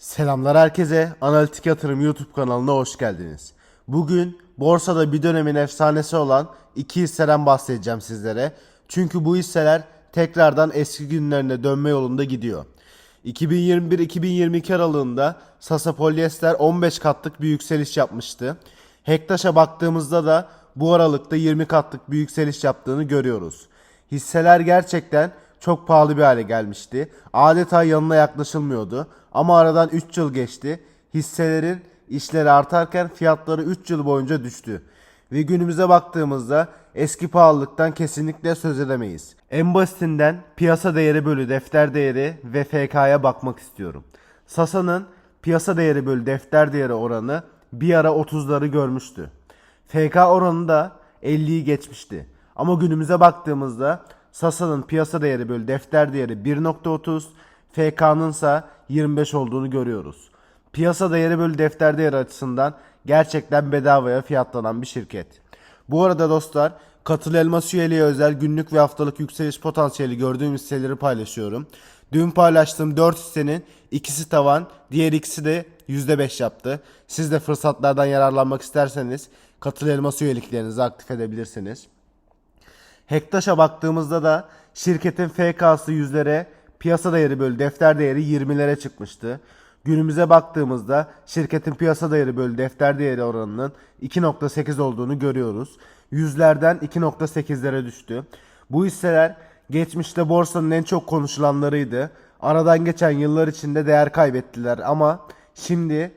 Selamlar herkese. Analitik Yatırım YouTube kanalına hoş geldiniz. Bugün borsada bir dönemin efsanesi olan iki hisseden bahsedeceğim sizlere. Çünkü bu hisseler tekrardan eski günlerine dönme yolunda gidiyor. 2021-2022 aralığında Sasa Polyester 15 katlık bir yükseliş yapmıştı. Hektaş'a baktığımızda da bu aralıkta 20 katlık bir yükseliş yaptığını görüyoruz. Hisseler gerçekten çok pahalı bir hale gelmişti. Adeta yanına yaklaşılmıyordu. Ama aradan 3 yıl geçti. Hisselerin işleri artarken fiyatları 3 yıl boyunca düştü. Ve günümüze baktığımızda eski pahalılıktan kesinlikle söz edemeyiz. En basitinden piyasa değeri bölü defter değeri ve FK'ya bakmak istiyorum. Sasa'nın piyasa değeri bölü defter değeri oranı bir ara 30'ları görmüştü. FK oranı da 50'yi geçmişti. Ama günümüze baktığımızda Sasa'nın piyasa değeri bölü defter değeri 1.30, FK'nın ise 25 olduğunu görüyoruz. Piyasa değeri bölü defter değeri açısından gerçekten bedavaya fiyatlanan bir şirket. Bu arada dostlar Katıl Elmas üyeliğe özel günlük ve haftalık yükseliş potansiyeli gördüğüm hisseleri paylaşıyorum. Dün paylaştığım 4 hissenin ikisi tavan, diğer ikisi de %5 yaptı. Siz de fırsatlardan yararlanmak isterseniz Katıl Elmas üyeliklerinizi aktif edebilirsiniz. Hektaş'a baktığımızda da şirketin FK'sı yüzlere, piyasa değeri bölü defter değeri 20'lere çıkmıştı. Günümüze baktığımızda şirketin piyasa değeri bölü defter değeri oranının 2.8 olduğunu görüyoruz. Yüzlerden 2.8'lere düştü. Bu hisseler geçmişte borsanın en çok konuşulanlarıydı. Aradan geçen yıllar içinde değer kaybettiler ama şimdi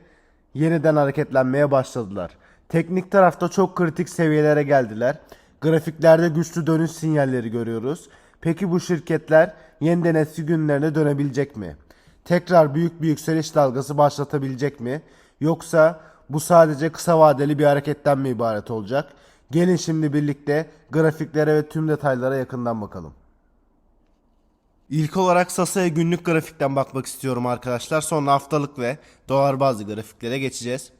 yeniden hareketlenmeye başladılar. Teknik tarafta çok kritik seviyelere geldiler. Grafiklerde güçlü dönüş sinyalleri görüyoruz. Peki bu şirketler yeniden eski günlerine dönebilecek mi? Tekrar büyük bir yükseliş dalgası başlatabilecek mi? Yoksa bu sadece kısa vadeli bir hareketten mi ibaret olacak? Gelin şimdi birlikte grafiklere ve tüm detaylara yakından bakalım. İlk olarak Sasa'ya günlük grafikten bakmak istiyorum arkadaşlar. Sonra haftalık ve dolar bazlı grafiklere geçeceğiz.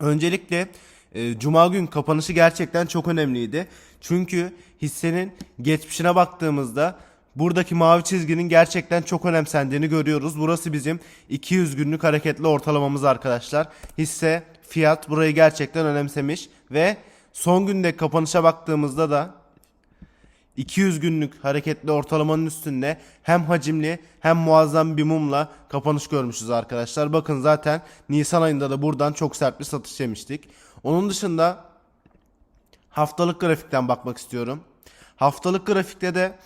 Öncelikle e, Cuma gün kapanışı gerçekten çok önemliydi. Çünkü hissenin geçmişine baktığımızda buradaki mavi çizginin gerçekten çok önemsendiğini görüyoruz. Burası bizim 200 günlük hareketli ortalamamız arkadaşlar. Hisse fiyat burayı gerçekten önemsemiş ve son günde kapanışa baktığımızda da 200 günlük hareketli ortalamanın üstünde hem hacimli hem muazzam bir mumla kapanış görmüşüz arkadaşlar. Bakın zaten Nisan ayında da buradan çok sert bir satış yemiştik. Onun dışında haftalık grafikten bakmak istiyorum. Haftalık grafikte de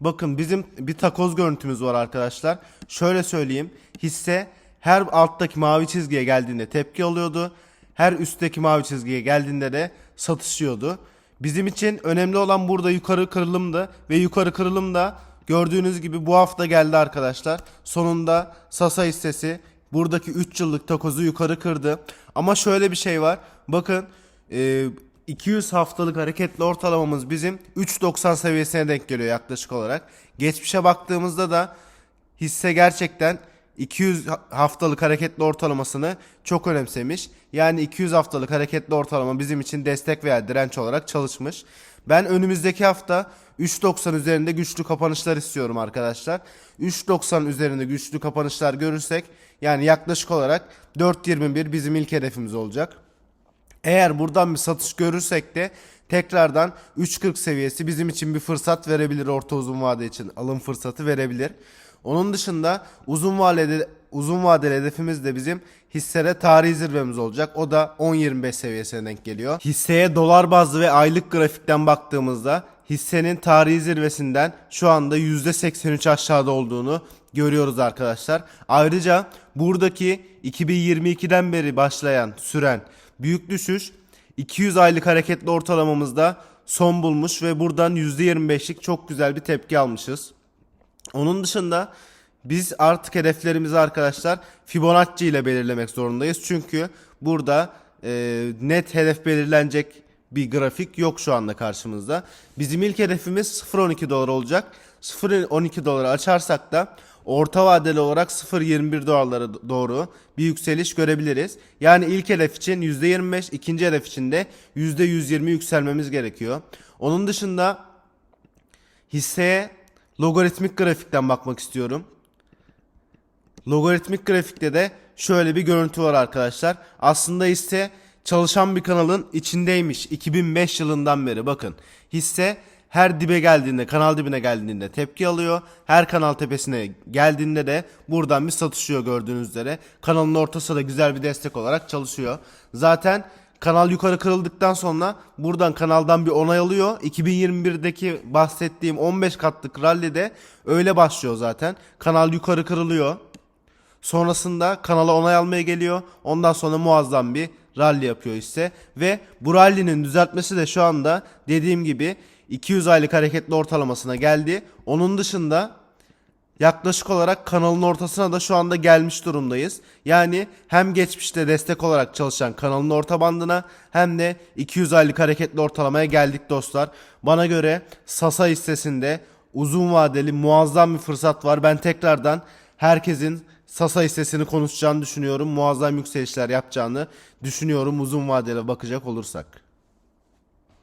bakın bizim bir takoz görüntümüz var arkadaşlar. Şöyle söyleyeyim. Hisse her alttaki mavi çizgiye geldiğinde tepki alıyordu. Her üstteki mavi çizgiye geldiğinde de satışıyordu. Bizim için önemli olan burada yukarı kırılımdı ve yukarı kırılım da gördüğünüz gibi bu hafta geldi arkadaşlar. Sonunda Sasa hissesi buradaki 3 yıllık takozu yukarı kırdı. Ama şöyle bir şey var. Bakın e, 200 haftalık hareketli ortalamamız bizim 3.90 seviyesine denk geliyor yaklaşık olarak. Geçmişe baktığımızda da hisse gerçekten 200 ha- haftalık hareketli ortalamasını çok önemsemiş. Yani 200 haftalık hareketli ortalama bizim için destek veya direnç olarak çalışmış. Ben önümüzdeki hafta 3.90 üzerinde güçlü kapanışlar istiyorum arkadaşlar. 3.90 üzerinde güçlü kapanışlar görürsek yani yaklaşık olarak 4.21 bizim ilk hedefimiz olacak. Eğer buradan bir satış görürsek de tekrardan 3.40 seviyesi bizim için bir fırsat verebilir orta uzun vade için alım fırsatı verebilir. Onun dışında uzun vadeli uzun vadeli hedefimiz de bizim hissere tarihi zirvemiz olacak. O da 10.25 seviyesine denk geliyor. Hisseye dolar bazlı ve aylık grafikten baktığımızda hissenin tarihi zirvesinden şu anda %83 aşağıda olduğunu görüyoruz arkadaşlar. Ayrıca buradaki 2022'den beri başlayan süren büyük düşüş 200 aylık hareketli ortalamamızda son bulmuş ve buradan %25'lik çok güzel bir tepki almışız. Onun dışında biz artık hedeflerimizi arkadaşlar Fibonacci ile belirlemek zorundayız. Çünkü burada e, net hedef belirlenecek bir grafik yok şu anda karşımızda. Bizim ilk hedefimiz 0.12 dolar olacak. 0.12 doları açarsak da orta vadeli olarak 0.21 dolarlara doğru bir yükseliş görebiliriz. Yani ilk hedef için %25, ikinci hedef için de %120 yükselmemiz gerekiyor. Onun dışında hisseye logaritmik grafikten bakmak istiyorum. Logaritmik grafikte de şöyle bir görüntü var arkadaşlar. Aslında hisse çalışan bir kanalın içindeymiş 2005 yılından beri bakın. Hisse her dibe geldiğinde, kanal dibine geldiğinde tepki alıyor. Her kanal tepesine geldiğinde de buradan bir satışıyor gördüğünüz üzere. Kanalın ortası da güzel bir destek olarak çalışıyor. Zaten kanal yukarı kırıldıktan sonra buradan kanaldan bir onay alıyor. 2021'deki bahsettiğim 15 katlık rallide öyle başlıyor zaten. Kanal yukarı kırılıyor. Sonrasında kanala onay almaya geliyor. Ondan sonra muazzam bir rally yapıyor ise ve bu rally'nin düzeltmesi de şu anda dediğim gibi 200 aylık hareketli ortalamasına geldi. Onun dışında yaklaşık olarak kanalın ortasına da şu anda gelmiş durumdayız. Yani hem geçmişte destek olarak çalışan kanalın orta bandına hem de 200 aylık hareketli ortalamaya geldik dostlar. Bana göre Sasa hissesinde uzun vadeli muazzam bir fırsat var. Ben tekrardan herkesin Sasa hissesini konuşacağını düşünüyorum. Muazzam yükselişler yapacağını düşünüyorum uzun vadeli bakacak olursak.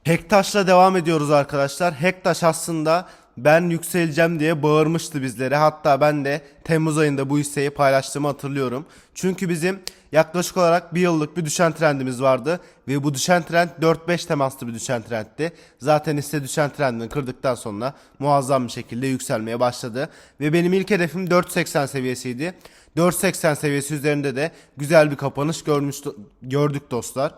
Hektaş'la devam ediyoruz arkadaşlar. Hektaş aslında ben yükseleceğim diye bağırmıştı bizlere. Hatta ben de Temmuz ayında bu hisseyi paylaştığımı hatırlıyorum. Çünkü bizim yaklaşık olarak bir yıllık bir düşen trendimiz vardı. Ve bu düşen trend 4-5 temaslı bir düşen trendti. Zaten hisse düşen trendini kırdıktan sonra muazzam bir şekilde yükselmeye başladı. Ve benim ilk hedefim 4.80 seviyesiydi. 4.80 seviyesi üzerinde de güzel bir kapanış görmüş, gördük dostlar.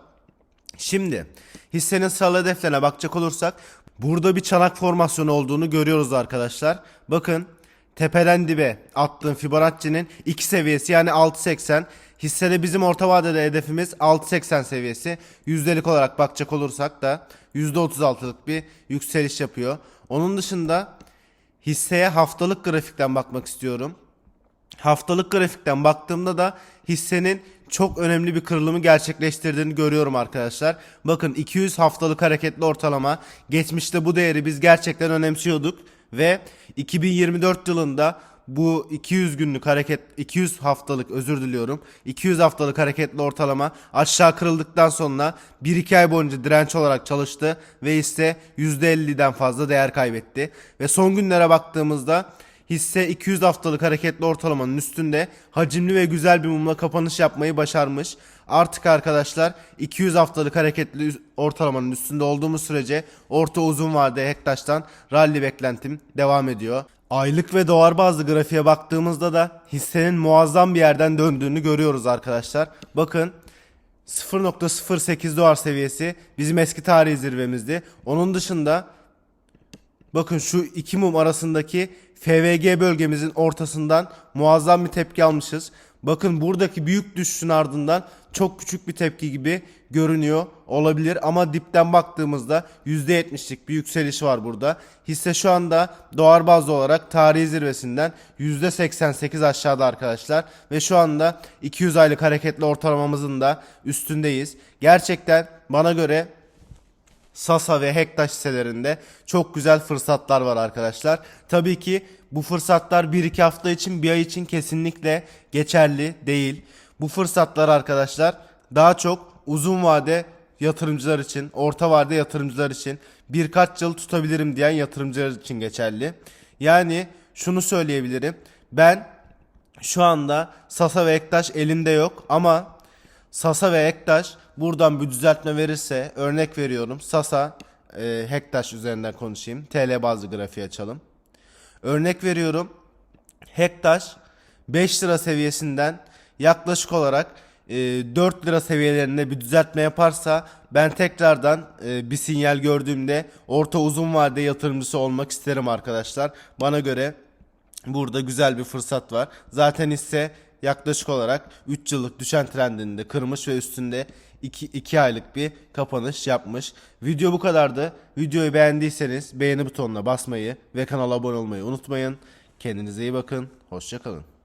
Şimdi hissenin sıralı hedeflerine bakacak olursak burada bir çanak formasyonu olduğunu görüyoruz arkadaşlar. Bakın tepeden dibe attığım Fibonacci'nin 2 seviyesi yani 6.80 hissede bizim orta vadede hedefimiz 6.80 seviyesi. Yüzdelik olarak bakacak olursak da %36'lık bir yükseliş yapıyor. Onun dışında hisseye haftalık grafikten bakmak istiyorum. Haftalık grafikten baktığımda da hissenin çok önemli bir kırılımı gerçekleştirdiğini görüyorum arkadaşlar. Bakın 200 haftalık hareketli ortalama. Geçmişte bu değeri biz gerçekten önemsiyorduk ve 2024 yılında bu 200 günlük hareket 200 haftalık özür diliyorum. 200 haftalık hareketli ortalama aşağı kırıldıktan sonra 1-2 ay boyunca direnç olarak çalıştı ve hisse %50'den fazla değer kaybetti. Ve son günlere baktığımızda Hisse 200 haftalık hareketli ortalamanın üstünde hacimli ve güzel bir mumla kapanış yapmayı başarmış. Artık arkadaşlar 200 haftalık hareketli ortalamanın üstünde olduğumuz sürece orta uzun vadede Hektaş'tan rally beklentim devam ediyor. Aylık ve dolar bazlı grafiğe baktığımızda da hissenin muazzam bir yerden döndüğünü görüyoruz arkadaşlar. Bakın 0.08 dolar seviyesi bizim eski tarihi zirvemizdi. Onun dışında Bakın şu iki mum arasındaki FVG bölgemizin ortasından muazzam bir tepki almışız. Bakın buradaki büyük düşüşün ardından çok küçük bir tepki gibi görünüyor olabilir ama dipten baktığımızda %70'lik bir yükseliş var burada. Hisse şu anda dolar bazlı olarak tarihi zirvesinden %88 aşağıda arkadaşlar ve şu anda 200 aylık hareketli ortalamamızın da üstündeyiz. Gerçekten bana göre Sasa ve Hektaş hisselerinde çok güzel fırsatlar var arkadaşlar. Tabii ki bu fırsatlar 1-2 hafta için bir ay için kesinlikle geçerli değil. Bu fırsatlar arkadaşlar daha çok uzun vade yatırımcılar için, orta vade yatırımcılar için birkaç yıl tutabilirim diyen yatırımcılar için geçerli. Yani şunu söyleyebilirim. Ben şu anda Sasa ve Ektaş elimde yok ama Sasa ve Ektaş buradan bir düzeltme verirse örnek veriyorum. Sasa e, Hektaş üzerinden konuşayım. TL bazlı grafiği açalım. Örnek veriyorum. Hektaş 5 lira seviyesinden yaklaşık olarak e, 4 lira seviyelerinde bir düzeltme yaparsa ben tekrardan e, bir sinyal gördüğümde orta uzun vade yatırımcısı olmak isterim arkadaşlar. Bana göre burada güzel bir fırsat var. Zaten ise yaklaşık olarak 3 yıllık düşen trendini de kırmış ve üstünde 2, 2 aylık bir kapanış yapmış. Video bu kadardı. Videoyu beğendiyseniz beğeni butonuna basmayı ve kanala abone olmayı unutmayın. Kendinize iyi bakın. Hoşçakalın.